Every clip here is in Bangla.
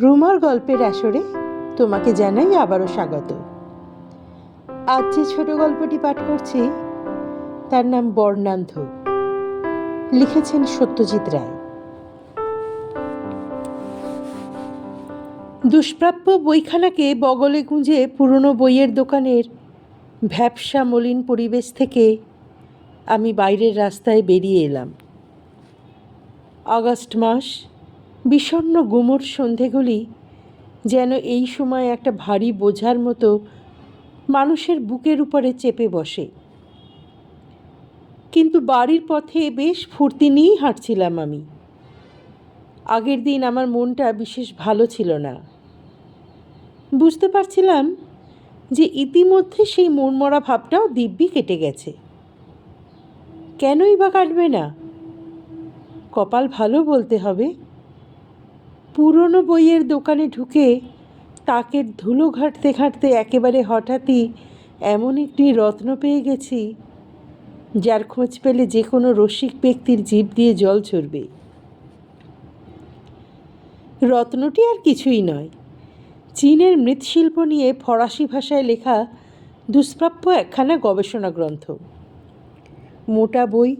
রুমার গল্পের আসরে তোমাকে জানাই আবারও স্বাগত। আজ যে ছোট গল্পটি পাঠ করছি, তার নাম বর্ণান্ধ। লিখেছেন সত্যজিৎ রায়। দুষ্প্রাপ্য বইখানাকে বগলে গুঁজে পুরনো বইয়ের দোকানের ভ্যাবসা মলিন পরিবেশ থেকে আমি বাইরের রাস্তায় বেরিয়ে এলাম। আগস্ট মাস বিষণ্ণ গুমোট সন্ধেগুলি যেন এই সময় একটা ভারী বোঝার মতো মানুষের বুকের উপরে চেপে বসে। কিন্তু বাড়ির পথে বেশ ফুর্তি নিয়েই হাঁটছিলাম আমি। আগের দিন আমার মনটা বিশেষ ভালো ছিল না। বুঝতে পারছিলাম যে ইতিমধ্যে সেই মনমরা ভাবটাও দিব্যি কেটে গেছে। কেনই বা কাটবে না? কপাল ভালো বলতে হবে। পুরনো বইয়ের দোকানে ঢুকে তাকের ধুলো ঘাঁটতে ঘাঁটতে একেবারে হঠাৎই এমন একটি রত্ন পেয়ে গেছি, যার খোঁজ পেলে যে কোনো রসিক ব্যক্তির জিভ দিয়ে জল ঝরবে। রত্নটি আর কিছুই নয়। চীনের মৃৎশিল্প নিয়ে ফরাসি ভাষায় লেখা দুষ্প্রাপ্য একখানা গবেষণা গ্রন্থ। মোটা বই,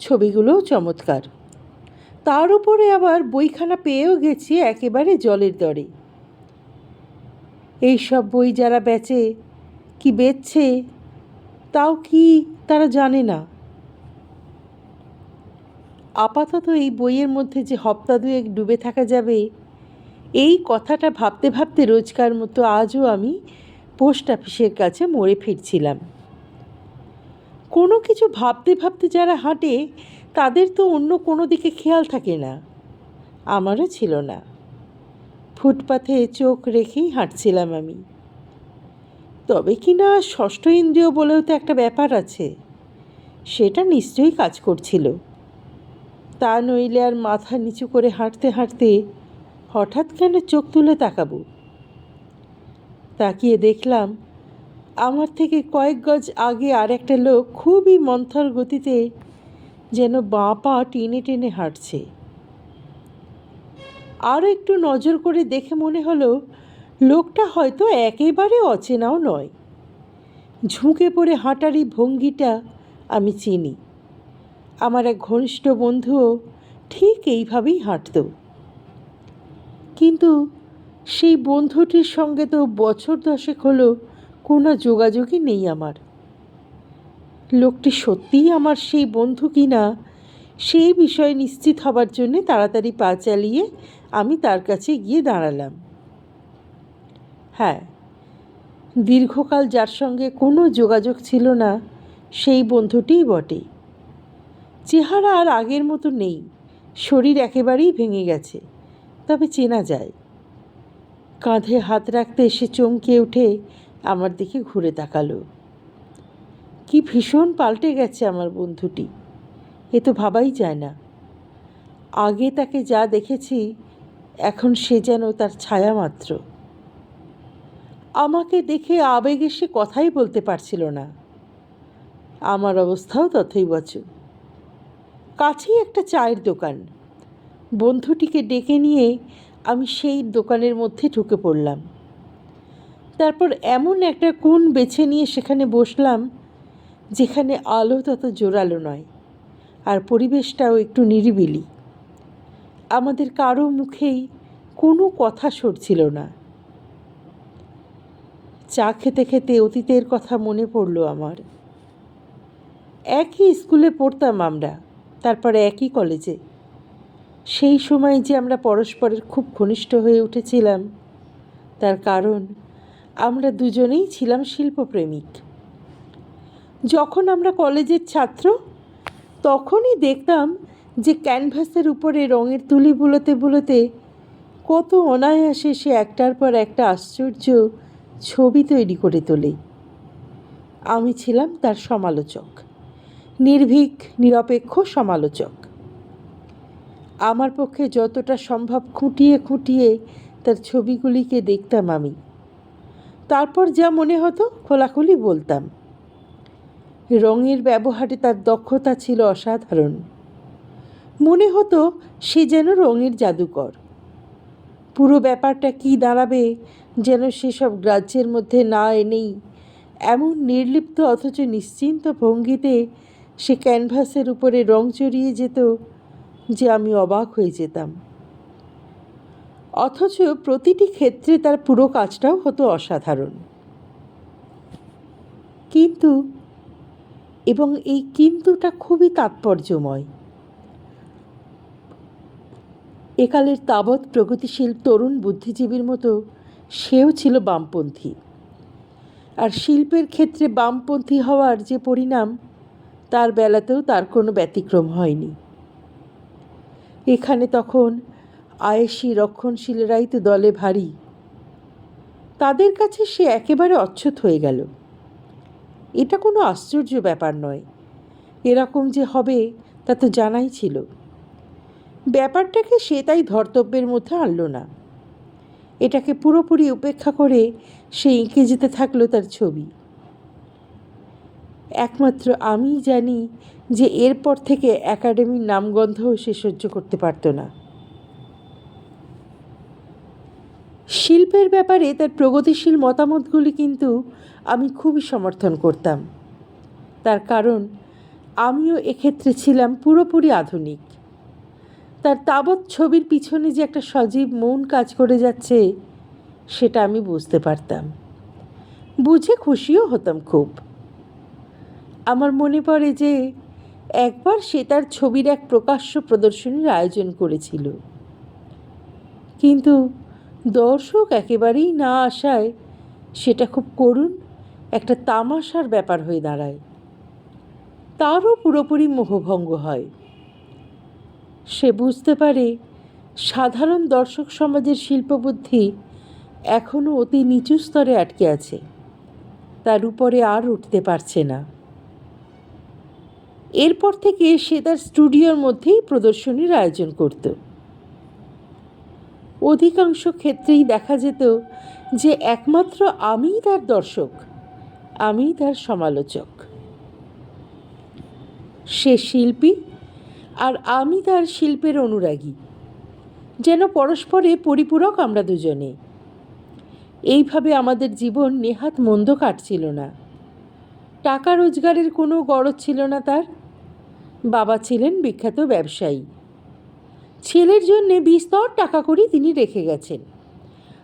ছবিগুলোও চমৎকার। তার উপরে আবার বইখানা পেয়েও গেছি একেবারে জলের দরে। এই সব বই যারা বেচে, কি বেচছে, তাও কি তারা জানে না। আপাতত এই বইয়ের মধ্যে যে হপ্তা দুয়েক ডুবে থাকা যাবে, এই কথাটা ভাবতে ভাবতে রোজকার মতো আজও আমি পোস্ট অফিসের কাছে মরে ফিরছিলাম। কোনো কিছু ভাবতে ভাবতে যারা হাঁটে তাদের তো অন্য কোনো দিকে খেয়াল থাকে না। আমারও ছিল না। ফুটপাথে চোখ রেখেই হাঁটছিলাম আমি। তবে কি না ষষ্ঠ ইন্দ্রিয় বলেও তো একটা ব্যাপার আছে। সেটা নিশ্চয়ই কাজ করছিল। তা নইলে আর মাথা নিচু করে হাঁটতে হাঁটতে হঠাৎ কেন চোখ তুলে তাকাবো? তাকিয়ে দেখলাম, আমার থেকে কয়েক গজ আগে আর একটা লোক খুবই মন্থর গতিতে যেন বাঁ পা টেনে টেনে হাঁটছে। আরও একটু নজর করে দেখে মনে হলো, লোকটা হয়তো একেবারে অচেনাও নয়। ঝুঁকে পড়ে হাঁটারই ভঙ্গিটা আমি চিনি। আমার এক ঘনিষ্ঠ বন্ধুও ঠিক এইভাবেই হাঁটত। কিন্তু সেই বন্ধুটির সঙ্গে তো বছর দশেক হলো কোনো যোগাযোগই নেই আমার। লোকটি সত্যিই আমার সেই বন্ধু কি না, সেই বিষয়ে নিশ্চিত হবার জন্যে তাড়াতাড়ি পা চালিয়ে আমি তার কাছে গিয়ে দাঁড়ালাম। হ্যাঁ দীর্ঘকাল যার সঙ্গে কোনো যোগাযোগ ছিল না, সেই বন্ধুটিই বটে। চেহারা আর আগের মতো নেই, শরীর একেবারেই ভেঙে গেছে, তবে চেনা যায়। কাঁধে হাত রাখতে এসে চমকে উঠে আমার দিকে ঘুরে তাকালো। কি ভীষণ পাল্টে গেছে আমার বন্ধুটি। এ তো ভাবাই যায় না। আগে তাকে যা দেখেছি, এখন সে যেন তার ছায়া মাত্র। আমাকে দেখে আবেগে সে কথাই বলতে পারছিল না। আমার অবস্থাও তথই বছর। কাছেই একটা চায়ের দোকান। বন্ধুটিকে ডেকে নিয়ে আমি সেই দোকানের মধ্যে ঢুকে পড়লাম। তারপর এমন একটা কোণ বেছে নিয়ে সেখানে বসলাম যেখানে আলো তত জোরালো নয়, আর পরিবেশটাও একটু নিরিবিলি। আমাদের কারও মুখেই কোনো কথা সরছিল না। চা খেতে খেতে অতীতের কথা মনে পড়ল আমার। একই স্কুলে পড়তাম আমরা, তারপরে একই কলেজে। সেই সময় যে আমরা পরস্পরের খুব ঘনিষ্ঠ হয়ে উঠেছিলাম, তার কারণ আমরা দুজনেই ছিলাম শিল্পপ্রেমিক। যখন আমরা কলেজের ছাত্র, তখনই দেখতাম যে ক্যানভাসের উপরে রঙের তুলি বুলোতে বুলোতে কত অনায়াসে সে একটার পর একটা আশ্চর্য ছবি তৈরি করে তোলে। আমি ছিলাম তার সমালোচক, নির্ভীক, নিরপেক্ষ সমালোচক। আমার পক্ষে যতটা সম্ভব খুঁটিয়ে খুঁটিয়ে তার ছবিগুলিকে দেখতাম আমি। তারপর যা মনে হতো খোলাখুলি বলতাম। রঙের ব্যবহারে তার দক্ষতা ছিল অসাধারণ। মনে হতো সে যেন রঙের জাদুকর। পুরো ব্যাপারটা কি দাঁড়াবে যেন সেসব গ্রাহ্যের মধ্যে না এনেই এমন নির্লিপ্ত অথচ নিশ্চিন্ত ভঙ্গিতে সে ক্যানভাসের উপরে রং চড়িয়ে যেত যে আমি অবাক হয়ে যেতাম। অথচ প্রতিটি ক্ষেত্রে তার পুরো কাজটাও হতো অসাধারণ। কিন্তু এবং এই কিন্তুটা খুবই তাৎপর্যময়। একালের তাবৎ প্রগতিশীল তরুণ বুদ্ধিজীবীর মতো সেও ছিল বামপন্থী। আর শিল্পের ক্ষেত্রে বামপন্থী হওয়ার যে পরিণাম, তার বেলাতেও তার কোনো ব্যতিক্রম হয়নি। এখানে তখন আয়েসি রক্ষণশীলেরাই তো দলে ভারী। তাদের কাছে সে একেবারে অচ্ছুত হয়ে গেল। এটা কোনো আশ্চর্য ব্যাপার নয়। এরকম যে হবে, তা তো জানাই ছিল। ব্যাপারটাকে সে তাই ধর্তব্যের মধ্যে আনলো না। এটাকে পুরোপুরি উপেক্ষা করে সে এঁকে যেতে থাকল তার ছবি। একমাত্র আমিই জানি যে এরপর থেকে একাডেমির নামগন্ধও সে সহ্য করতে পারতো না। শিল্পের ব্যাপারে তার প্রগতিশীল মতামতগুলি কিন্তু আমি খুবই সমর্থন করতাম। তার কারণ, আমিও এক্ষেত্রে ছিলাম পুরোপুরি আধুনিক। তার তাবৎ ছবির পিছনে যে একটা সজীব মন কাজ করে যাচ্ছে, সেটা আমি বুঝতে পারতাম। বুঝে খুশিও হতাম খুব। আমার মনে পড়ে যে, একবার সে তার ছবির এক প্রকাশ্য প্রদর্শনীর আয়োজন করেছিল। কিন্তু দর্শক একেবারেই না আসায়, সেটা খুব করুণ একটা তামাশার ব্যাপার হয়ে দাঁড়ায়। তারও পুরোপুরি মোহভঙ্গ হয়। সে বুঝতে পারে সাধারণ দর্শক সমাজের শিল্পবুদ্ধি এখনও অতি নিচু স্তরে আটকে আছে। তার উপরে আর উঠতে পারছে না। এরপর থেকে সে তার স্টুডিওর মধ্যেই প্রদর্শনীর আয়োজন করত। অধিকাংশ ক্ষেত্রেই দেখা যেত যে একমাত্র আমিই তার দর্শক। আমিই তার সমালোচক। সে শিল্পী আর আমি তার শিল্পের অনুরাগী। যেন পরস্পরে পরিপূরক আমরা দুজনে। এইভাবে আমাদের জীবন নেহাত মন্দ কাটছিল না। টাকা রোজগারের কোনো গরজ ছিল না তার। বাবা ছিলেন বিখ্যাত ব্যবসায়ী। ছেলের জন্যে বিস্তর টাকা করি তিনি রেখে গেছেন।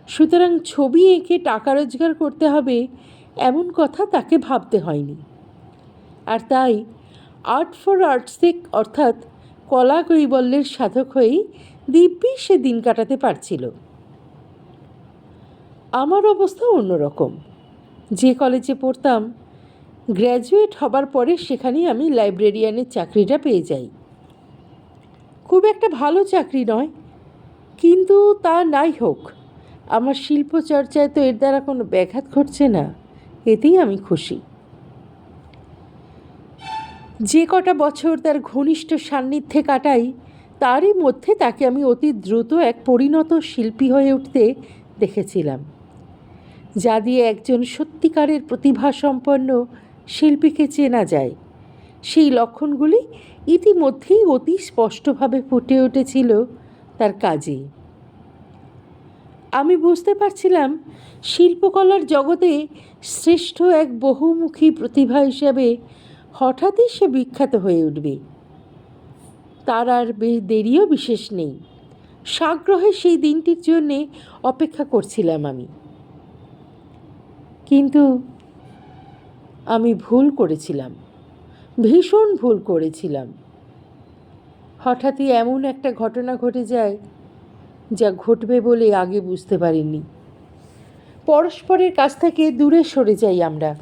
সুতরাং ছবি এঁকে টাকা রোজগার করতে হবে এমন কথা তাকে ভাবতে হয়নি। আর তাই আর্ট ফর আর্টসিক অর্থাৎ কলা কৈবল্যের সাধক হয়েই দিব্যি সে দিন কাটাতে পারছিল। আমার অবস্থা অন্যরকম। যে কলেজে পড়তাম, গ্র্যাজুয়েট হবার পরে সেখানেই আমি লাইব্রেরিয়ানের চাকরিটা পেয়ে যাই। খুব একটা ভালো চাকরি নয়, কিন্তু তা নাই হোক, আমার শিল্পচর্চায় তো এর দ্বারা কোনো ব্যাঘাত ঘটছে না। এতেই আমি খুশি। যে কটা বছর তার ঘনিষ্ঠ সান্নিধ্যে কাটাই, তারই মধ্যে তাকে আমি অতি দ্রুত এক পরিণত শিল্পী হয়ে উঠতে দেখেছিলাম। যা দিয়ে একজন সত্যিকারের প্রতিভাসম্পন্ন শিল্পীকে চেনা যায়। সেই লক্ষণগুলি ইতিমধ্যেই অতি স্পষ্টভাবে ফুটে উঠেছিল তার কাজে। আমি বুঝতে পারছিলাম শিল্পকলার জগতে শ্রেষ্ঠ এক বহুমুখী প্রতিভা হিসাবে হঠাৎই সে বিখ্যাত হয়ে উঠবে। তার আর বেশ দেরিও বিশেষ নেই। সাগ্রহে সেই দিনটির জন্যে অপেক্ষা করছিলাম আমি। কিন্তু আমি ভুল করেছিলাম। ভীষণ ভুল করেছিলাম। হঠাৎই এমন একটা ঘটনা ঘটে যায়, যা ঘটবে বলে আগে বুঝতে পারিনি। পরস্পরের কাছ থেকে দূরে সরে যাই আমরা।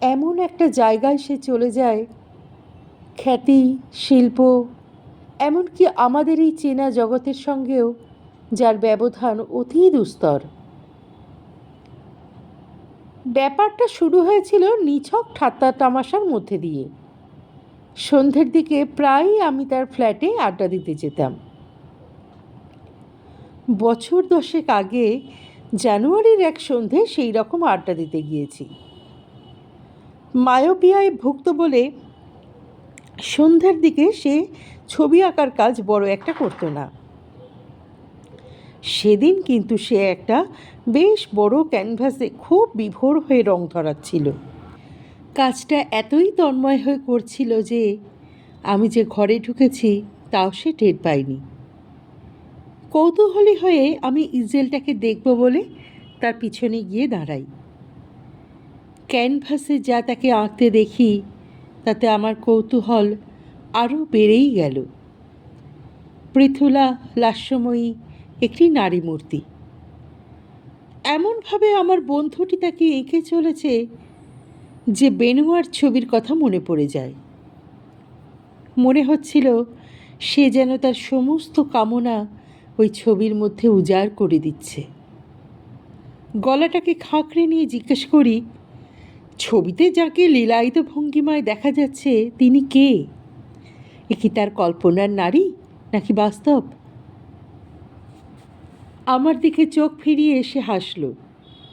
এমন একটা জায়গায় সে চলে যায়, খ্যাতি, শিল্প, এমনকি আমাদের এই চেনা জগতের সঙ্গেও, যার ব্যবধান অতি দুস্তর। ব্যাপারটা শুরু হয়েছিল নিছক ঠাত্তা তামাশার মধ্যে দিয়ে। সন্ধ্যের দিকে প্রায়ই আমি তার ফ্ল্যাটে আড্ডা দিতে যেতাম। বছর দশেক আগে জানুয়ারির এক সন্ধে সেই রকম আড্ডা দিতে গিয়েছি। মায়োপিয়ায় ভুক্ত বলে সন্ধ্যের দিকে সে ছবি আঁকার কাজ বড় একটা করতো না। সেদিন কিন্তু সে একটা বেশ বড় ক্যানভাসে খুব বিভোর হয়ে রং ধরাচ্ছিল। কাজটা এতই তন্ময় হয়ে করছিল যে আমি যে ঘরে ঢুকেছি তাও সে টের পায়নি। কৌতূহলী হয়ে আমি ইজেলটাকে দেখব বলে তার পিছনে গিয়ে দাঁড়াই। ক্যানভাসে যা তাকে আঁকতে দেখি, তাতে আমার কৌতূহল আরও বেড়েই গেল। পৃথুলা লাস্যময়ী একটি নারী মূর্তি। এমনভাবে আমার বন্ধুটি তাকে এঁকে চলেছে যে বেনুয়ার ছবির কথা মনে পড়ে যায়। মনে হচ্ছিল সে যেন তার সমস্ত কামনা ওই ছবির মধ্যে উজাড় করে দিচ্ছে। গলাটাকে খাঁকড়ে নিয়ে জিজ্ঞেস করি, ছবিতে যাকে লীলায়িত ভঙ্গিমায় দেখা যাচ্ছে, তিনি কে? এ কি তার কল্পনার নারী নাকি বাস্তব? আমার দিকে চোখ ফিরিয়ে এসে হাসল,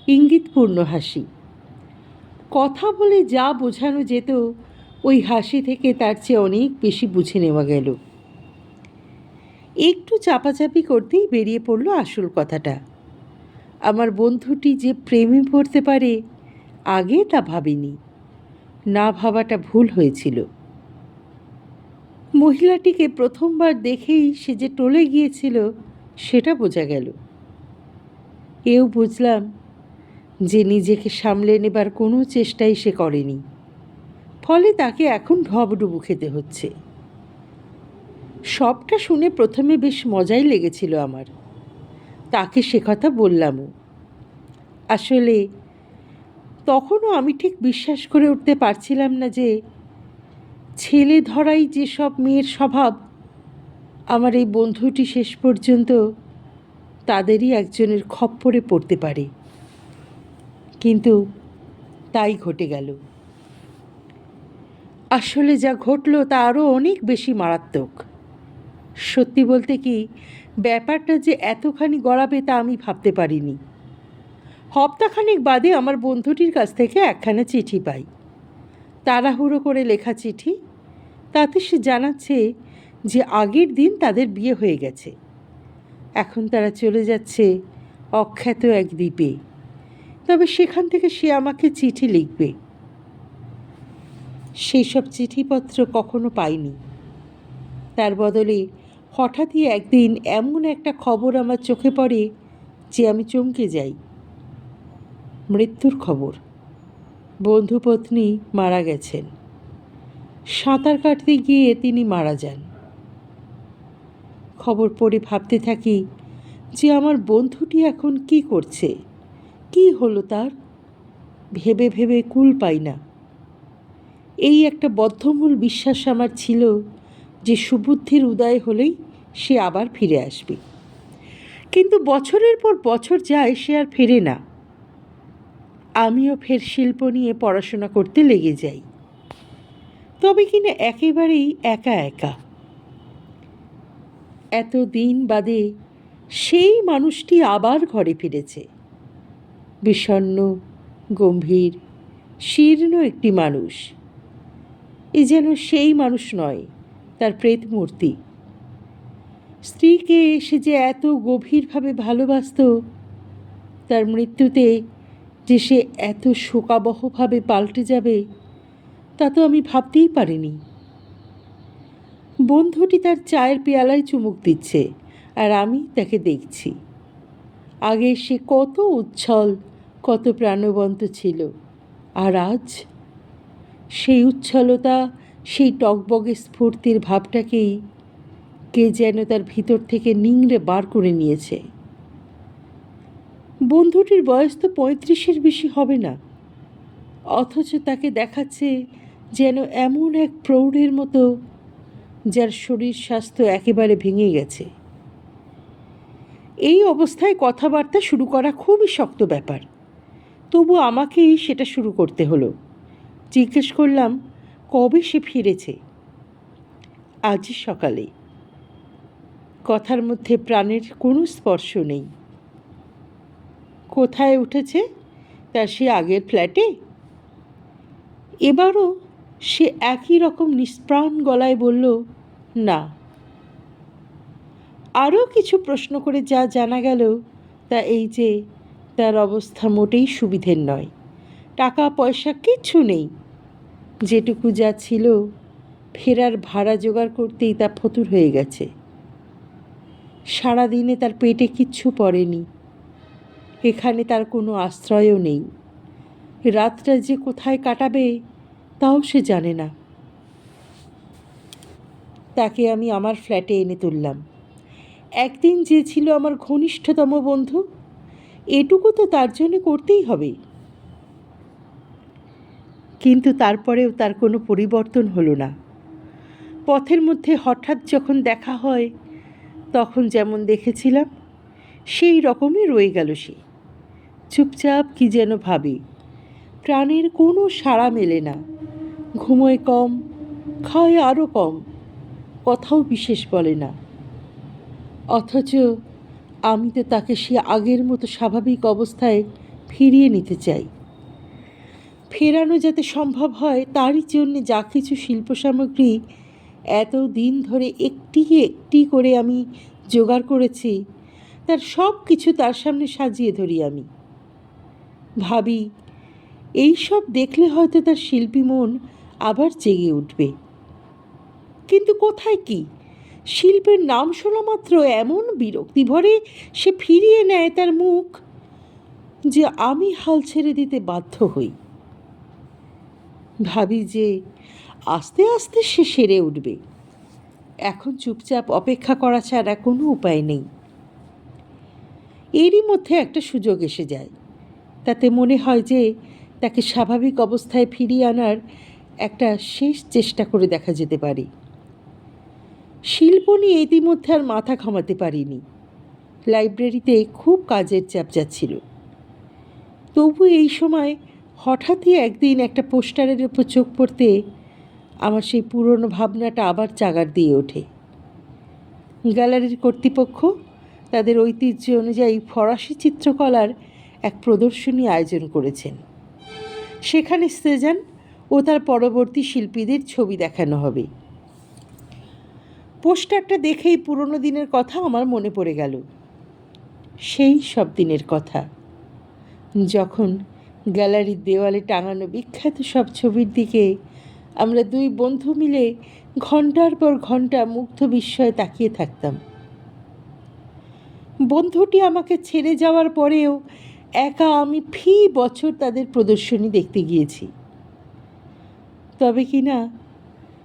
ইঙ্গিতপূর্ণ হাসি। কথা বলে যা বোঝানো যেত, ওই হাসি থেকে তার চেয়ে অনেক বেশি বুঝে নেওয়া গেল। একটু চাপাচাপি করতেই বেরিয়ে পড়ল আসল কথাটা। আমার বন্ধুটি যে প্রেমে পড়তে পারে, আগে তা ভাবিনি। না ভাবাটা ভুল হয়েছিল। মহিলাটিকে প্রথমবার দেখেই সে যে টলে গিয়েছিল, সেটা বোঝা গেল। এও বুঝলাম যে নিজেকে সামলে নেবার কোনো চেষ্টাই সে করেনি। ফলে তাকে এখন ঢবডুবু খেতে হচ্ছে। সবটা শুনে প্রথমে বেশ মজাই লেগেছিল আমার। তাকে সে কথা বললামও। আসলে তখনও আমি ঠিক বিশ্বাস করে উঠতে পারছিলাম না যে ছেলে ধরাই যেসব মেয়ের স্বভাব, আমার এই বন্ধুটি শেষ পর্যন্ত তাদেরই একজনের খপ্পরে পড়তে পারে। কিন্তু তাই ঘটে গেল। আসলে যা ঘটলো তা আরও অনেক বেশি মারাত্মক। সত্যি বলতে কি, ব্যাপারটা যে এতখানি গড়াবে তা আমি ভাবতে পারিনি। হপ্তাখানেক বাদে আমার বন্ধুটির কাছ থেকে একখানা চিঠি পাই। তাড়াহুড়ো করে লেখা চিঠি, তাতে সে জানাচ্ছে যে আগের দিন তাদের বিয়ে হয়ে গেছে। এখন তারা চলে যাচ্ছে অখ্যাত এক দ্বীপে। তবে সেখান থেকে সে আমাকে চিঠি লিখবে। সেই সব চিঠিপত্র কখনো পাইনি। তার বদলে হঠাৎই একদিন এমন একটা খবর আমার চোখে পড়ে যে আমি চমকে যাই। মৃত্যুর খবর। বন্ধুপত্নী মারা গেছেন। সাঁতার কাটতে গিয়ে তিনি মারা যান। খবর পড়ে ভাবতে থাকি যে আমার বন্ধুটি এখন কি করছে? কি হলো তার? ভেবে ভেবে কুল পাই না। এই একটা বদ্ধমূল বিশ্বাস আমার ছিল যে সুবুদ্ধির উদয় হলেই সে আবার ফিরে আসবে। কিন্তু বছরের পর বছর যায়, সে আর ফেরে না। আমিও ফের শিল্প নিয়ে পড়াশোনা করতে লেগে যাই। তবে কিনা একেবারেই একা একা। এত দিন বাদে সেই মানুষটি আবার ঘরে ফিরেছে। বিষণ্ন গম্ভীর, শীর্ণ একটি মানুষ। এ যেন সেই মানুষ নয় তার প্রেত মূর্তি স্ত্রীকে সে যে এত গভীরভাবে ভালোবাসত, তার মৃত্যুতে যে সে এত শোকাবহভাবে পাল্টে যাবে, তা তো আমি ভাবতেই পারিনি। বন্ধুটি তার চায়ের পেয়ালায় চুমুক দিচ্ছে আর আমি তাকে দেখছি। আগে সে কত উচ্ছল, কত প্রাণবন্ত ছিল, আর আজ সেই উচ্ছলতা সেই টকবগে স্ফূর্তির ভাবটাকেই কে যেন তার ভিতর থেকে নিংড়ে বার করে নিয়েছে। বন্ধুটির বয়স তো পঁয়ত্রিশের বেশি হবে না। অথচ তাকে দেখাচ্ছে যেন এমন এক প্রৌঢ়ের মতো, যার শরীর স্বাস্থ্য একেবারে ভেঙে গেছে। এই অবস্থায় কথাবার্তা শুরু করা খুবই শক্ত ব্যাপার। তবু আমাকেই সেটা শুরু করতে হলো। জিজ্ঞেস করলাম কবে সে ফিরেছে? আজ সকালে। কথার মধ্যে প্রাণের কোনো স্পর্শ নেই। কোথায় উঠেছে? তার সে আগের ফ্ল্যাটে? এবারও সে একই রকম নিষ্প্রাণ গলায় বলল, না। আরও কিছু প্রশ্ন করে যা জানা গেল, তা এই যে, তার অবস্থা মোটেই সুবিধের নয়। টাকা পয়সা কিচ্ছু নেই। যেটুকু যা ছিল, ফেরার ভাড়া জোগাড় করতেই তা ফতুর হয়ে গেছে। সারাদিনে তার পেটে কিচ্ছু পড়েনি। এখানে তার কোনো আশ্রয়ও নেই। রাতটা যে কোথায় কাটাবে, তাও সে জানে না। তাকে আমি আমার ফ্ল্যাটে এনে তুললাম। একদিন যে ছিল আমার ঘনিষ্ঠতম বন্ধু, এটুকু তো তার জন্য করতেই হবে। কিন্তু তারপরেও তার কোনো পরিবর্তন হলো না। পথের মধ্যে হঠাৎ যখন দেখা হয়, তখন যেমন দেখেছিলাম, সেই রকমই রয়ে গেল সে। চুপচাপ কি যেন ভাবে, প্রাণের কোনো সাড়া মেলে না। ঘুমোয় কম, খায় আরও কম, কথাও বিশেষ বলে না। অথচ আমি তো তাকে সে আগের মতো স্বাভাবিক অবস্থায় ফিরিয়ে নিতে চাই। ফেরানো যাতে সম্ভব হয়, তারই জন্যে যা কিছু শিল্প সামগ্রী এত দিন ধরে একটি একটি করে আমি জোগাড় করেছি, তার সব কিছু তার সামনে সাজিয়ে ধরি আমি। ভাবি, এই সব দেখলে হয়তো তার শিল্পী মন আবার জেগে উঠবে। কিন্তু কোথায় কি? শিল্পের নাম শোনা মাত্র এমন বিরক্তি ভরে সে ফিরিয়ে নেয় তার মুখ, যে আমি হাল ছেড়ে দিতে বাধ্য হই। ভাবি যে আস্তে আস্তে সে সেরে উঠবে। এখন চুপচাপ অপেক্ষা করা ছাড়া কোনো উপায় নেই। এরই মধ্যে একটা সুযোগ এসে যায়। তাতে মনে হয় যে তাকে স্বাভাবিক অবস্থায় ফিরিয়ে আনার একটা শেষ চেষ্টা করে দেখা যেতে পারে। শিল্প নিয়ে ইতিমধ্যে আর মাথা ঘামাতে পারিনি। লাইব্রেরিতে খুব কাজের চাপ যাচ্ছিল। তবু এই সময় হঠাৎই একদিন একটা পোস্টারের ওপর চোখ পড়তে আমার সেই পুরনো ভাবনাটা আবার চাগার দিয়ে ওঠে। গ্যালারির কর্তৃপক্ষ তাদের ঐতিহ্য অনুযায়ী ফরাসি চিত্রকলার এক প্রদর্শনী আয়োজন করেছেন। সেখানে সেজান ও তার পরবর্তী শিল্পীদের ছবি দেখানো হবে। পোস্টারটা দেখেই পুরনো দিনের কথা আমার মনে পড়ে গেল। সেই সব দিনের কথা। যখন গ্যালারির দেওয়ালে টাঙানো বিখ্যাত সব ছবির দিকে আমরা দুই বন্ধু মিলে ঘণ্টার পর ঘণ্টা মুগ্ধ বিস্ময়ে তাকিয়ে থাকতাম। বন্ধুটি আমাকে ছেড়ে যাওয়ার পরেও একা আমি ফি বছর তাদের প্রদর্শনী দেখতে গিয়েছি। তবে কি না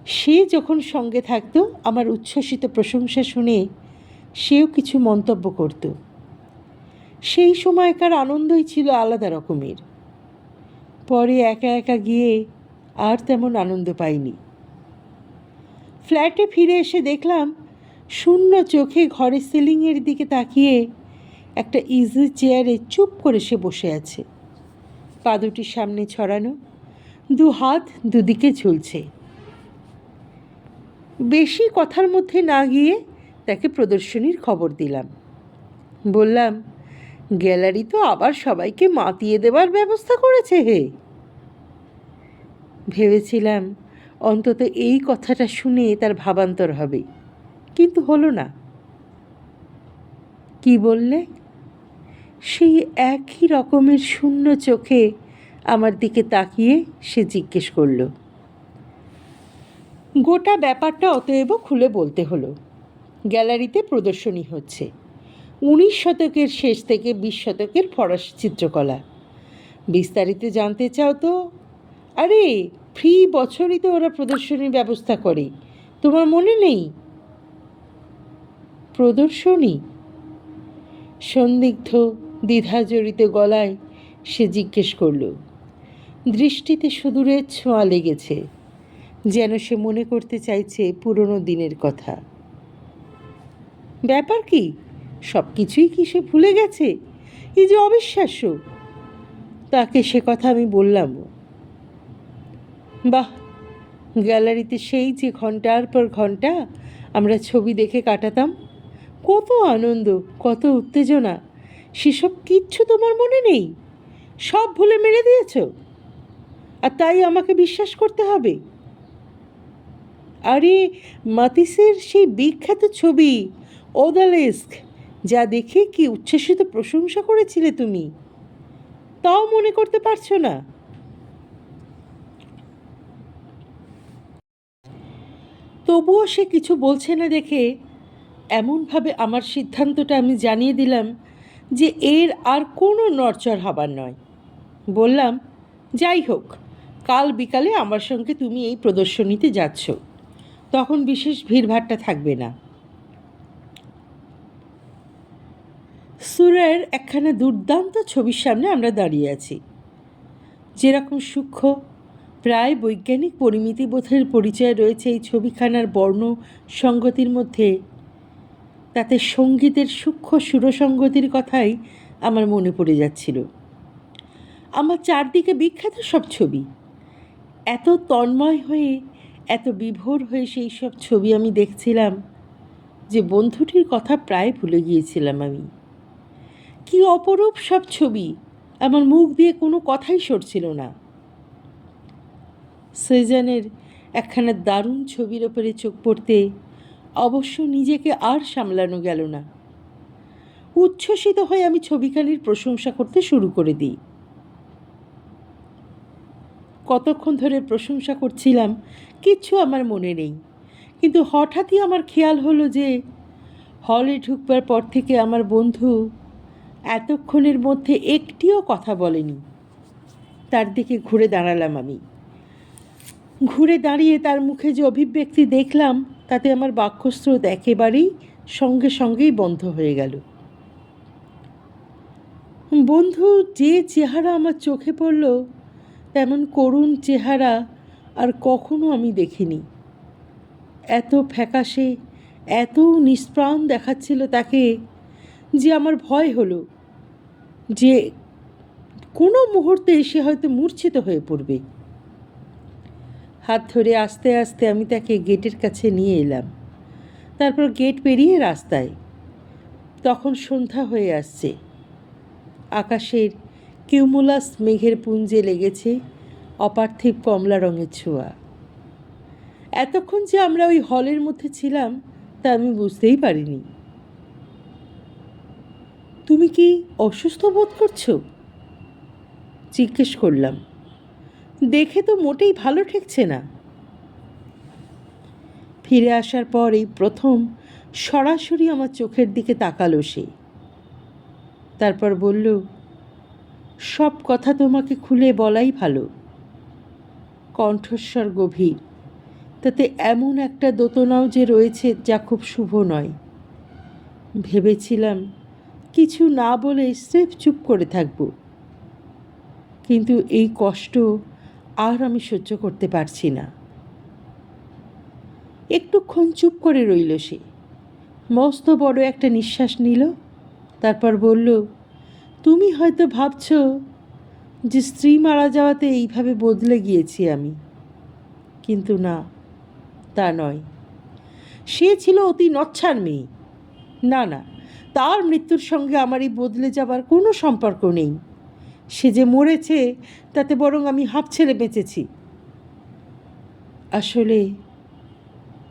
সে যখন সঙ্গে থাকতো, আমার উচ্ছ্বসিত প্রশংসা শুনে সেও কিছু মন্তব্য করত। সেই সময়কার আনন্দই ছিল আলাদা রকমের। পরে একা একা গিয়ে আর তেমন আনন্দ পাইনি। ফ্ল্যাটে ফিরে এসে দেখলাম শূন্য চোখে ঘরের সিলিংয়ের দিকে তাকিয়ে একটা ইজি চেয়ারে চুপ করে সে বসে আছে। পা দুটি সামনে ছড়ানো, দু হাত দুদিকে ঝুলছে। বেশি কথার মধ্যে না গিয়ে তাকে প্রদর্শনীর খবর দিলাম। বললাম গ্যালারি তো আবার সবাইকে মাতিয়ে দেওয়ার ব্যবস্থা করেছে হে। ভেবেছিলাম অন্তত এই কথাটা শুনে তার ভাবান্তর হবে, কিন্তু হলো না। কি বললে? সেই একই রকমের শূন্য চোখে আমার দিকে তাকিয়ে সে জিজ্ঞেস করল। গোটা ব্যাপারটা অতএব খুলে বলতে হলো। গ্যালারিতে প্রদর্শনী হচ্ছে। উনিশ শতকের শেষ থেকে বিশ শতকের ফরাসি চিত্রকলা। বিস্তারিত জানতে চাও তো? আরে, ফ্রি বছরই তো ওরা প্রদর্শনীর ব্যবস্থা করে। তোমার মনে নেই? প্রদর্শনী? সন্দিগ্ধ, দ্বিধাজড়িত গলায় সে জিজ্ঞেস করল, দৃষ্টিতে সুদূরের ছোঁয়া লেগেছে, যেন সে মনে করতে চাইছে পুরনো দিনের কথা। ব্যাপার কি? সব কিছুই কি সে ভুলে গেছে? এই যে অবিশ্বাস্য। তাকে সে কথা আমি বললাম। বাহ! গ্যালারিতে সেই যে ঘণ্টার পর ঘণ্টা আমরা ছবি দেখে কাটাতাম, কত আনন্দ, কত উত্তেজনা। সেসব কিচ্ছু তোমার মনে নেই? সব ভুলে মেরে দিয়েছ? আর তাই আমাকে বিশ্বাস করতে হবে? আরে, মাতিসের সেই বিখ্যাত ছবি ওদালেস্ক যা দেখে কি উচ্ছ্বসিত প্রশংসা করেছিলে তুমি? তাও মনে করতে পারছ না? তবুও সে কিছু বলছে না দেখে এমনভাবে আমার সিদ্ধান্তটা আমি জানিয়ে দিলাম যে এর আর কোনো নড়চড় হবার নয়। বললাম, যাই হোক, কাল বিকালে আমার সঙ্গে তুমি এই প্রদর্শনীতে যাচ্ছ। তখন বিশেষ ভিড়ভাট্টা থাকবে না। সুরের একখানা দুর্দান্ত ছবির সামনে আমরা দাঁড়িয়ে আছি। যেরকম সূক্ষ্ম, প্রায় বৈজ্ঞানিক পরিমিতিবোধের পরিচয় রয়েছে এই ছবিখানার বর্ণ সঙ্গতির মধ্যে। তাতে সঙ্গীতের সূক্ষ্ম সুরসঙ্গতির কথাই আমার মনে পড়ে যাচ্ছিল। আমার চারদিকে বিখ্যাত সব ছবি। এত তন্ময় হয়ে, এত বিভোর হয়ে সেই সব ছবি আমি দেখছিলাম যে বন্ধুটির কথা প্রায় ভুলে গিয়েছিলাম আমি। কি অপরূপ সব ছবি? আমার মুখ দিয়ে কোনো কথাই সরছিল না। সেজানের একখানা দারুণ ছবির ওপরে চোখ পড়তে অবশ্য নিজেকে আর সামলানো গেল না। উচ্ছ্বসিত হয়ে আমি ছবিখানির প্রশংসা করতে শুরু করে দিই। কতক্ষণ ধরে প্রশংসা করছিলাম কিচ্ছু আমার মনে নেই। কিন্তু হঠাৎই আমার খেয়াল হলো যে হলে ঢুকবার পর থেকে আমার বন্ধু এতক্ষণের মধ্যে একটিও কথা বলেনি। তার দিকে ঘুরে দাঁড়ালাম আমি। ঘুরে দাঁড়িয়ে তার মুখে যে অভিব্যক্তি দেখলাম, তাতে আমার বাক্যস্রোত একেবারেই সঙ্গে সঙ্গেই বন্ধ হয়ে গেল। বন্ধু, যে চেহারা আমার চোখে পড়ল, তেমন করুণ চেহারা আর কখনো আমি দেখিনি। এত ফ্যাকাশে, এত নিষ্প্রাণ দেখাচ্ছিল তাকে যে আমার ভয় হলো, যে কোনো মুহূর্তে সে হয়তো মূর্ছিত হয়ে পড়বে। হাত ধরে আস্তে আস্তে আমি তাকে গেটের কাছে নিয়ে এলাম। তারপর গেট পেরিয়ে রাস্তায়। তখন সন্ধ্যা হয়ে আসছে। আকাশের কিউমুলাস মেঘের পুঞ্জে লেগেছে অপার্থিব কমলা রঙের ছোঁয়া। এতক্ষণ যে আমরা ওই হলের মধ্যে ছিলাম, তা আমি বুঝতেই পারিনি। তুমি কি অসুস্থ বোধ করছ? জিজ্ঞেস করলাম। দেখে তো মোটেই ভালো ঠেকছে না। ফিরে আসার পর এই প্রথম সরাসরি আমার চোখের দিকে তাকালো সে। তারপর বলল, সব কথা তোমাকে খুলে বলাই ভালো। কণ্ঠস্বর গভীর, তাতে এমন একটা দোতনাও যে রয়েছে যা খুব শুভ নয়। ভেবেছিলাম কিছু না বলে স্রেফ চুপ করে থাকব। কিন্তু এই কষ্ট আর আমি সহ্য করতে পারছি না। একটুক্ষণ চুপ করে রইল সে। মস্ত বড় একটা নিঃশ্বাস নিল, তারপর বলল, তুমি হয়তো ভাবছ যে স্ত্রী মারা যাওয়াতে এইভাবে বদলে গিয়েছি আমি। কিন্তু না, তা নয়। সে ছিল অতি নচ্ছার মেয়ে। না না তার মৃত্যুর সঙ্গে আমার এই বদলে যাবার কোনো সম্পর্ক নেই। সে যে মরেছে, তাতে বরং আমি হাঁপ ছেড়ে বেঁচেছি। আসলে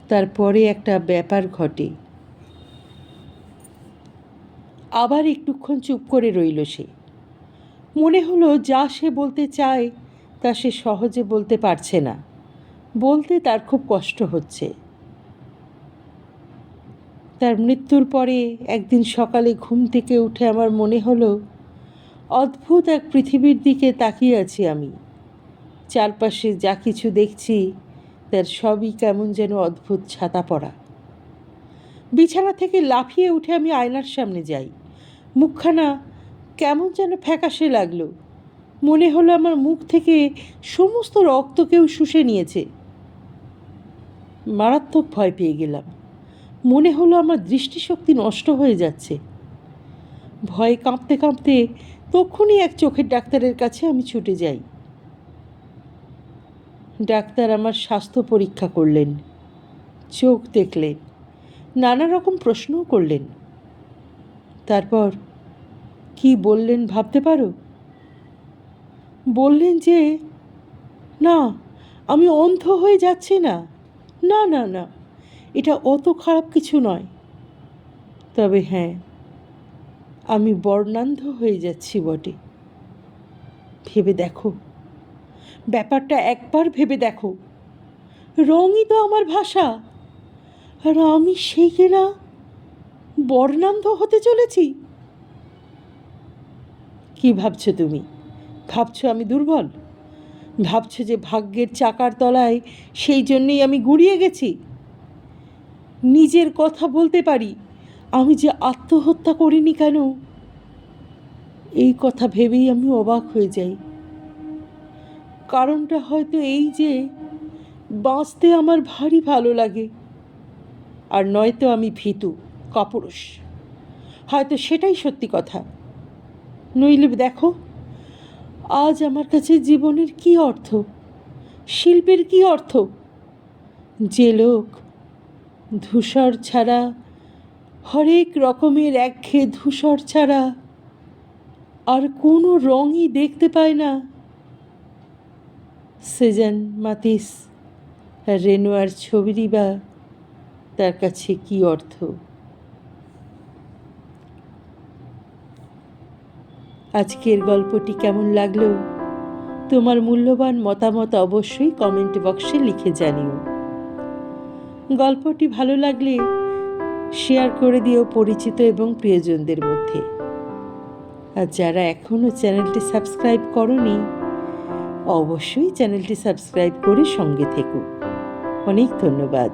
তারপরে একটা ব্যাপার ঘটে। আবার একটুক্ষণ চুপ করে রইল সে। মনে হলো যা সে বলতে চায়, তা সে সহজে বলতে পারছে না। বলতে তার খুব কষ্ট হচ্ছে। তার মৃত্যুর পরে একদিন সকালে ঘুম থেকে উঠে আমার মনে হলো, অদ্ভুত এক পৃথিবীর দিকে তাকিয়ে আছি আমি। চারপাশে যা কিছু দেখছি, তার সবই কেমন যেন অদ্ভুত ছাতা পড়া। বিছানা থেকে লাফিয়ে উঠে আমি আয়নার সামনে যাই। মুখখানা কেমন যেন ফ্যাকাশে লাগল। মনে হলো আমার মুখ থেকে সমস্ত রক্ত কেউ শুষে নিয়েছে। মারাত্মক ভয় পেয়ে গেলাম। মনে হলো আমার দৃষ্টিশক্তি নষ্ট হয়ে যাচ্ছে। ভয়ে কাঁপতে কাঁপতে তখনই এক চোখের ডাক্তারের কাছে আমি ছুটে যাই। ডাক্তার আমার স্বাস্থ্য পরীক্ষা করলেন, চোখ দেখলেন, নানা রকম প্রশ্নও করলেন। তারপর, কি বললেন ভাবতে পারো? বললেন যে, না, আমি অন্ধ হয়ে যাচ্ছি না। না না না। এটা অত খারাপ কিছু নয়। তবে হ্যাঁ আমি বর্ণান্ধ হয়ে যাচ্ছি বটে। ভেবে দেখো। ব্যাপারটা একবার ভেবে দেখো। রঙই তো আমার ভাষা। আর আমি সেই কিনা বর্ণান্ধ হতে চলেছি? কি ভাবছ তুমি? ভাবছ আমি দুর্বল? ভাবছ যে ভাগ্যের চাকার তলায় সেই জন্যেই আমি গুড়িয়ে গেছি? নিজের কথা বলতে পারি? আমি যে আত্মহত্যা করিনি কেন? এই কথা ভেবেই আমি অবাক হয়ে যাই। কারণটা হয়তো এই যে, বাঁচতে আমার ভারী ভালো লাগে। আর নয়তো আমি ভীতু, কাপুরুষ। হয়তো সেটাই সত্যি কথা। নইলে দেখো, আজ আমার কাছে জীবনের কি অর্থ? শিল্পের কি অর্থ? যে লোক ধূসর ছাড়া, হরেক রকমের একঘেয়ে ধূসর ছাড়া, আর কোনো রঙই দেখতে পায় না। সেজান মাতিস, রেনোয়ার ছবিরই বা তার কাছে কি অর্থ? আজকের গল্পটি কেমন লাগল? তোমার মূল্যবান মতামত অবশ্যই কমেন্ট বক্সে লিখে জানিও। গল্পটি ভালো লাগলে শেয়ার করে দিও পরিচিত এবং প্রিয়জনদের মধ্যে। আর যারা এখনও চ্যানেলটি সাবস্ক্রাইব করনি, অবশ্যই চ্যানেলটি সাবস্ক্রাইব করে সঙ্গে থেকো। অনেক ধন্যবাদ।